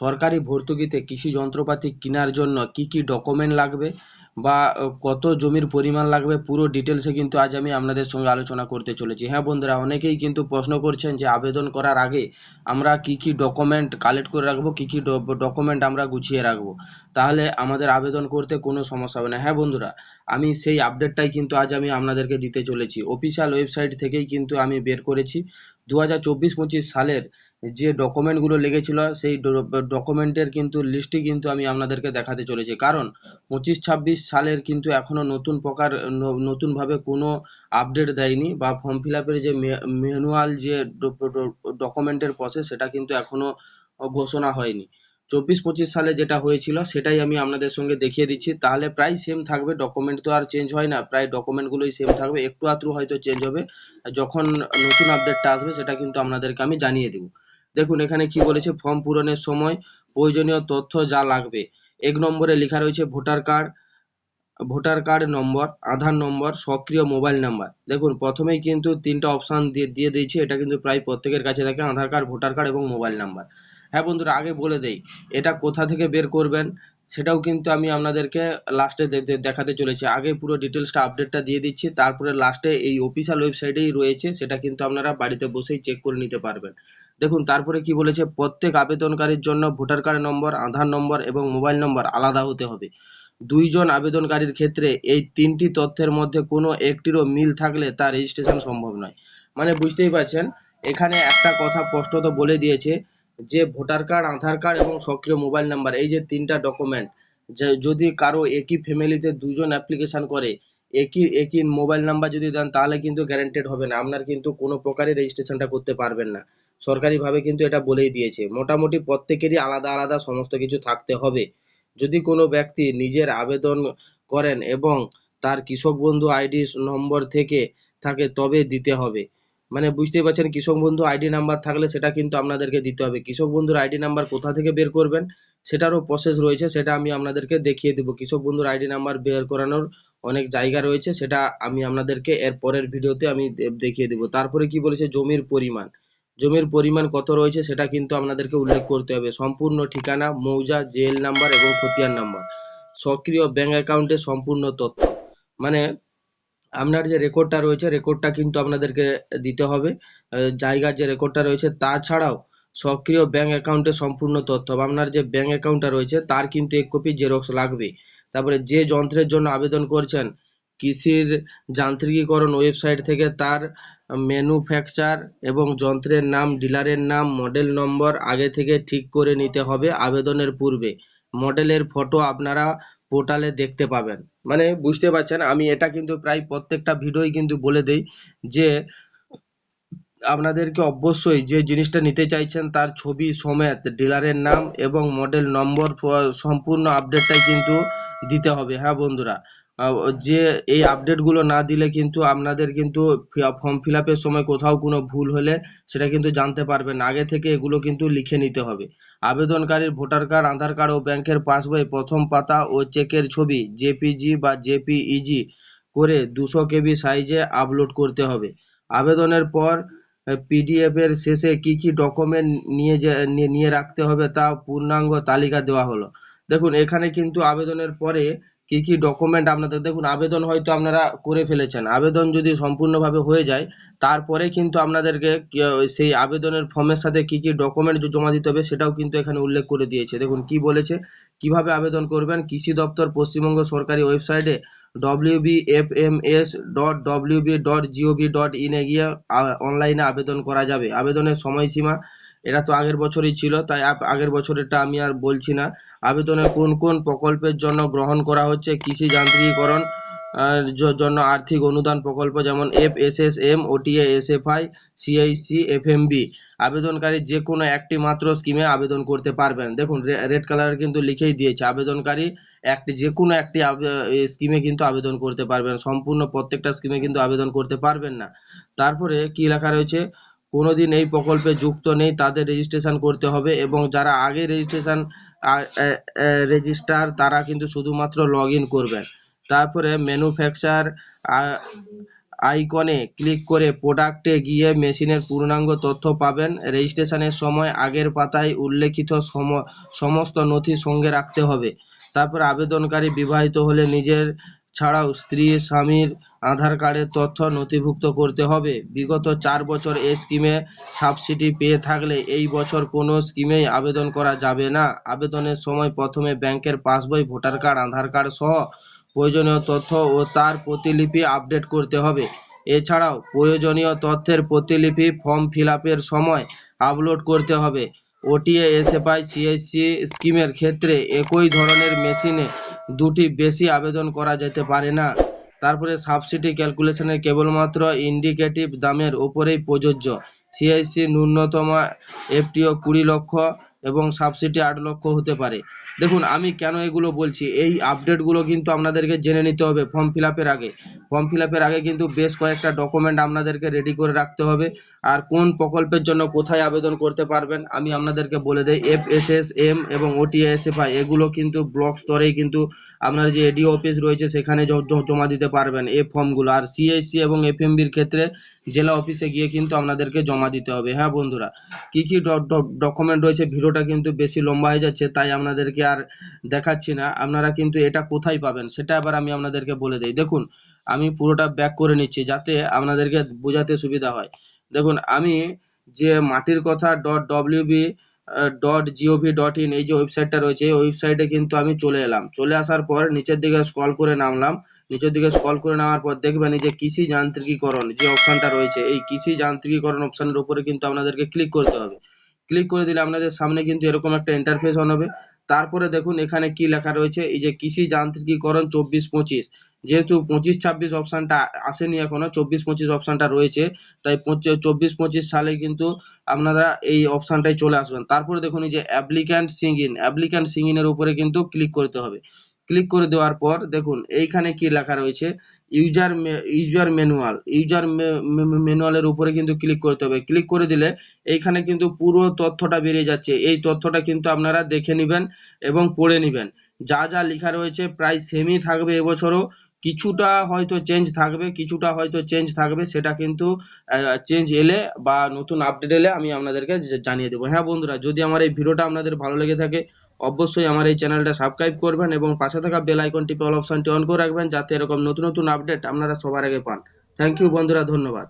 সরকারি ভর্তুকিতে কৃষি যন্ত্রপাতি কেনার জন্য কি কি ডকুমেন্ট লাগবে? বা কত জমির পরিমাণ লাগবে পুরো ডিটেলসে কিন্তু আজ আমি আপনাদের সঙ্গে আলোচনা করতে চলেছি। হ্যাঁ বন্ধুরা, অনেকেই কিন্তু প্রশ্ন করছেন যে আবেদন করার আগে আমরা কি কি ডকুমেন্ট কালেক্ট করে রাখব, কি কি ডকুমেন্ট আমরা গুছিয়ে রাখব। তাহলে আমাদের আবেদন করতে কোনো সমস্যা হবে না। হ্যাঁ বন্ধুরা, আমি সেই আপডেটটাই কিন্তু আজ আমি আপনাদেরকে দিতে চলেছি। অফিসিয়াল ওয়েবসাইট থেকেই কিন্তু আমি বের করেছি। দু হাজার চব্বিশ পঁচিশ সালের যে ডকুমেন্টগুলো লেগেছিল, সেই ডকুমেন্টের কিন্তু লিস্টই কিন্তু আমি আপনাদেরকে দেখাতে চলেছি। কারণ পঁচিশ ছাব্বিশ সালের কিন্তু এখনও নতুন প্রকার নতুনভাবে কোনো আপডেট দেয়নি বা ফর্ম ফিল আপের যে ম্যানুয়াল যে ডকুমেন্টের প্রসেস সেটা কিন্তু এখনও ঘোষণা হয়নি। চব্বিশ পঁচিশ সালে যেটা হয়েছিল সেটাই আমি আপনাদের সঙ্গে দেখিয়ে দিচ্ছি। তাহলে প্রায় সেম থাকবে ডকুমেন্ট তো আর চেঞ্জ হয় না, প্রায় ডকুমেন্টগুলোই সেম থাকবে, একটু আধটু হয়তো চেঞ্জ হবে। যখন নতুন আপডেটটা আসবে সেটা কিন্তু আপনাদেরকে আমি জানিয়ে দেবো। দেখুন, এখানে কি বলেছে ফর্ম পূরণের সময় প্রয়োজনীয় তথ্য যা লাগবে। এক নম্বরে লেখা রয়েছে voter card voter card number, Aadhaar number, সক্রিয় মোবাইল নাম্বার। দেখুন, প্রথমেই কিন্তু তিনটা অপশান দিয়ে দিয়ে দিয়েছি। এটা কিন্তু প্রায় প্রত্যেকের কাছে থাকে, আধার কার্ড, ভোটার কার্ড এবং মোবাইল নাম্বার। হ্যাঁ বন্ধুরা, আগে বলে দেই, এটা কোথা থেকে বের করবেন সেটাও কিন্তু আমি আপনাদেরকে লাস্টে দেখাতে চলেছি। আগে পুরো ডিটেলসটা আপডেটটা দিয়ে দিচ্ছি, তারপরে লাস্টে এই অফিসিয়াল ওয়েবসাইটেই রয়েছে, সেটা কিন্তু আপনারা বাড়িতে বসেই চেক করে নিতে পারবেন। দেখুন, তারপরে কি বলেছে? প্রত্যেক আবেদনকারীর জন্য ভোটার কার্ড নম্বর, আধার নম্বর এবং মোবাইল নম্বর আলাদা হতে হবে। দুইজন আবেদনকারীর ক্ষেত্রে এই তিনটি তথ্যের মধ্যে কোনো একটিরও মিল থাকলে তা রেজিস্ট্রেশন সম্ভব নয়। মানে বুঝতেই পারছেন, এখানে একটা কথা স্পষ্টত বলে দিয়েছে যে ভোটার কার্ড, আধার কার্ড এবং সক্রিয় মোবাইল নাম্বার, এই যে তিনটা ডকুমেন্ট, যে যদি কারও একই ফ্যামিলিতে দুজন অ্যাপ্লিকেশন করে, একই একই মোবাইল নাম্বার যদি দেন, তাহলে কিন্তু গ্যারান্টেড হবে না। আপনার কিন্তু কোনো প্রকারই রেজিস্ট্রেশনটা করতে পারবেন না। সরকারিভাবে কিন্তু এটা বলেই দিয়েছে। মোটামুটি প্রত্যেকেরই আলাদা আলাদা সমস্ত কিছু থাকতে হবে। যদি কোনো ব্যক্তি নিজের আবেদন করেন এবং তার কৃষক বন্ধু আইডি নম্বর থেকে থাকে, তবে দিতে হবে। মানে বুঝতেই পারছেন, কৃষক বন্ধু আইডি নাম্বার থাকলে সেটা কিন্তু আপনাদেরকে দিতে হবে। কৃষক বন্ধুর আইডি নাম্বার কোথা থেকে বের করবেন, সেটারও প্রসেস রয়েছে, সেটা আমি আপনাদেরকে দেখিয়ে দেবো। কৃষক বন্ধুর আইডি নাম্বার বের করানোর অনেক জায়গা রয়েছে, সেটা আমি আপনাদেরকে এর পরের ভিডিওতে আমি দেখিয়ে দেবো। তারপরে কি বলেছে? জমির পরিমাণ। জমির পরিমাণ কত রয়েছে সেটা কিন্তু আপনাদেরকে উল্লেখ করতে হবে। সম্পূর্ণ ঠিকানা, মৌজা, জেল নাম্বার এবং খতিয়ান নাম্বার। সক্রিয় ব্যাংক অ্যাকাউন্টের সম্পূর্ণ তথ্য। মানে আপনার যে রেকর্ডটা রয়েছে, রেকর্ডটা কিন্তু আপনাদেরকে দিতে হবে। জায়গার যে রেকর্ডটা রয়েছে, তাছাড়াও সক্রিয় ব্যাংক অ্যাকাউন্টের সম্পূর্ণ তথ্য। আপনার যে ব্যাংক অ্যাকাউন্টটা রয়েছে, তার কিন্তু এক কপি জেরক্স লাগবে তারপরে যে যন্ত্রের জন্য আবেদন করছেন কৃষির যান্ত্রিকীকরণ ওয়েবসাইট থেকে তার ম্যানুফ্যাকচার এবং যন্ত্রের নাম, ডিলারের নাম, মডেল নম্বর আগে থেকে ঠিক করে নিতে হবে আবেদনের পূর্বে। মডেলের ফটো আপনারা পোর্টালে দেখতে পাবেন। মানে বুঝতে পারছেন, আমি এটা কিন্তু প্রায় প্রত্যেকটা ভিডিওই কিন্তু বলে দেই যে, আপনাদেরকে অবশ্যই যে জিনিসটা নিতে চাইছেন তার ছবি সমেত ডিলারের নাম এবং মডেল নম্বর সম্পূর্ণ আপডেটটাই কিন্তু দিতে হবে। হ্যাঁ বন্ধুরা যে এই আপডেটগুলো না দিলে কিন্তু আপনাদের কিন্তু ফর্ম ফিল আপের সময় কোথাও কোনো ভুল হলে সেটা কিন্তু জানতে পারবেন। আগে থেকে এগুলো কিন্তু লিখে নিতে হবে। আবেদনকারীর ভোটার কার্ড, আধার কার্ড ও ব্যাংকের পাসবই, প্রথম পাতা ও চেকের ছবি, জেপিজি বা জেপিইজি করে দুশো কেবি সাইজে আপলোড করতে হবে। আবেদনের পর পিডিএফ এর শেষে কি কি ডকুমেন্ট নিয়ে নিয়ে রাখতে হবে তা পূর্ণাঙ্গ তালিকা দেওয়া হলো। দেখুন, এখানে কিন্তু আবেদনের পরে কি কি ডকুমেন্ট আপনাদের, দেখুন, আবেদন হয়তো আপনারা করে ফেলেছেন। আবেদন যদি সম্পূর্ণভাবে হয়ে যায়, তারপরে কিন্তু আপনাদেরকে সেই আবেদনের ফর্মের সাথে কি কি ডকুমেন্ট জমা দিতে হবে, সেটাও কিন্তু এখানে উল্লেখ করে দিয়েছে। দেখুন, কি বলেছে, কীভাবে আবেদন করবেন, কৃষি দপ্তর, পশ্চিমবঙ্গ সরকারি ওয়েবসাইটে WBFMS dot WB dot GOV dot ইনে গিয়ে অনলাইনে আবেদন করা যাবে। আবেদনের সময়সীমা, এটা তো আগের বছরই ছিল, তাই আগের বছরেরটা আমি আর বলছি না। আবেদনে কোন কোন প্রকল্পের জন্য গ্রহণ করা হচ্ছে? কৃষি যান্ত্রিকীকরণ জন্য আর্থিক অনুদান প্রকল্প যেমন F S S M OTA S F I CIC F M B আবেদনকারী যে কোনো একটি মাত্র স্কিমে আবেদন করতে পারবেন। দেখুন রেড কালার কিন্তু লিখেই দিয়েছে। আবেদনকারী একটি, যে কোনো একটি স্কিমে কিন্তু আবেদন করতে পারবেন। সম্পূর্ণ প্রত্যেকটা স্কিমে কিন্তু আবেদন করতে পারবেন না। তারপরে কি লেখা রয়েছে? কোনোদিন এই প্রকল্পে যুক্ত নেই, তাদের রেজিস্ট্রেশন করতে হবে এবং যারা আগে রেজিস্ট্রেশন রেজিস্টার তারা কিন্তু শুধুমাত্র লগ ইন করবেন তারপরে ম্যানুফ্যাকচার আইকনে ক্লিক করে প্রোডাক্টে গিয়ে মেশিনের পূর্ণাঙ্গ তথ্য পাবেন। রেজিস্ট্রেশনের সময় আগের পাতায় উল্লেখিত সম- সমস্ত নথি সঙ্গে রাখতে হবে। তারপর আবেদনকারী বিবাহিত হলে নিজের ছাড়াও স্ত্রী স্বামীর আধার কার্ডের তথ্য নথিভুক্ত করতে হবে। বিগত চার বছর এই স্কিমে সাবসিডি পেয়ে থাকলে এই বছর কোনো স্কিমেই আবেদন করা যাবে না। আবেদনের সময় প্রথমে ব্যাংকের পাসবই, ভোটার কার্ড, আধার কার্ড সহ প্রয়োজনীয় তথ্য ও তার প্রতিলিপি আপডেট করতে হবে। এছাড়াও প্রয়োজনীয় তথ্যের প্রতিলিপি ফর্ম ফিল সময় আপলোড করতে হবে। ওটিএ, এসএফআই, সিএসসি স্কিমের ক্ষেত্রে একই ধরনের মেশিনে দুটি বেশি আবেদন করা যেতে পারে না। তারপরে সাবসিডি ক্যালকুলেশনে কেবলমাত্র ইন্ডিকেটিভ দামের উপরেই প্রযোজ্য। সিআইসি ন্যূনতম এফটিও কুড়ি লক্ষ এবং সাবসিডি আট লক্ষ হতে পারে। দেখুন, আমি কেন এগুলো বলছি? এই আপডেটগুলো কিন্তু আপনাদেরকে জেনে নিতে হবে ফর্ম ফিল আপের আগে। ফর্ম ফিল আপের আগে কিন্তু বেশ কয়েকটা ডকুমেন্ট আপনাদেরকে রেডি করে রাখতে হবে। আর কোন প্রকল্পের জন্য কোথায় আবেদন করতে পারবেন, আমি আপনাদেরকে বলে দেই এফ এস এস এম এবং ওটিএসএফআই এগুলো কিন্তু ব্লক স্তরেই কিন্তু আপনার যে এডিও অফিস রয়েছে, সেখানে জমা দিতে পারবেন এই ফর্মগুলো আর সিএসসি এবং এফএমবির ক্ষেত্রে জেলা অফিসে গিয়ে কিন্তু আপনাদেরকে জমা দিতে হবে। হ্যাঁ বন্ধুরা, কি কি ডকুমেন্ট রয়েছে? ভিডিওটা কিন্তু বেশি লম্বা হয়ে যাচ্ছে, তাই আপনাদেরকে আর দেখাচ্ছি না। আপনারা কিন্তু এটা কোথায় পাবেন, সেটা আবার আমি আপনাদেরকে বলে দিই। দেখুন, আমি পুরোটা ব্যাক করে নিচ্ছি, যাতে আপনাদেরকে বোঝাতে সুবিধা হয়। দেখুন, আমি যে Matir Katha dot WB dot GOV dot in এই যে ওয়েবসাইটটা রয়েছে, এই ওয়েবসাইটে কিন্তু আমি চলে এলাম। চলে আসার পর নিচের দিকে স্ক্রল করে নামলাম। নিচের দিকে স্ক্রল করে নেওয়ার পর দেখবেন এই যে কৃষি যান্ত্রিকীকরণ যে অপশনটা রয়েছে, এই কৃষি যান্ত্রিকীকরণ অপশনের উপরে কিন্তু আপনাদেরকে ক্লিক করতে হবে। ক্লিক করে দিলে আপনাদের সামনে কিন্তু এরকম একটা ইন্টারফেস অন হবে। তারপরে দেখুন এখানে কি লেখা রয়েছে, এই যে কৃষি যান্ত্রিকীকরণ চব্বিশ পঁচিশ। যেহেতু পঁচিশ ছাব্বিশ অপশনটা আসেনি এখনও, চব্বিশ পঁচিশ অপশনটা রয়েছে, তাই চব্বিশ পঁচিশ সালে কিন্তু আপনারা এই অপশনটাই চলে আসবেন। তারপরে দেখুন এই যে applicant sign in applicant sign উপরে কিন্তু ক্লিক করতে হবে। ক্লিক করে দেওয়ার পর দেখুন, এইখানে কি লেখা রয়েছে? ইউজার ইউজার ম্যানুয়াল ইউজার ম্যানুয়ালের উপরে কিন্তু ক্লিক করতে হবে। ক্লিক করে দিলে এইখানে কিন্তু পুরো তথ্যটা বেরিয়ে যাচ্ছে। এই তথ্যটা কিন্তু আপনারা দেখে নেবেন এবং পড়ে নেবেন। যা যা লেখা রয়েছে, প্রায় সেমই থাকবে এবছরও। কিছুটা হয়তো চেঞ্জ থাকবে, কিছুটা হয়তো চেঞ্জ থাকবে, সেটা কিন্তু চেঞ্জ এলে বা নতুন আপডেট এলে আমি আপনাদেরকে জানিয়ে দেবো। হ্যাঁ বন্ধুরা, যদি আমার এই ভিডিওটা আপনাদের ভালো লেগে থাকে, অবশ্যই আমার এই চ্যানেলটা সাবস্ক্রাইব করবেন এবং পাশে থাকা বেল আইকনটি অল অপশানটি অন করে রাখবেন, যাতে এরকম নতুন নতুন আপডেট আপনারা সবার আগে পান। থ্যাংক ইউ বন্ধুরা, ধন্যবাদ।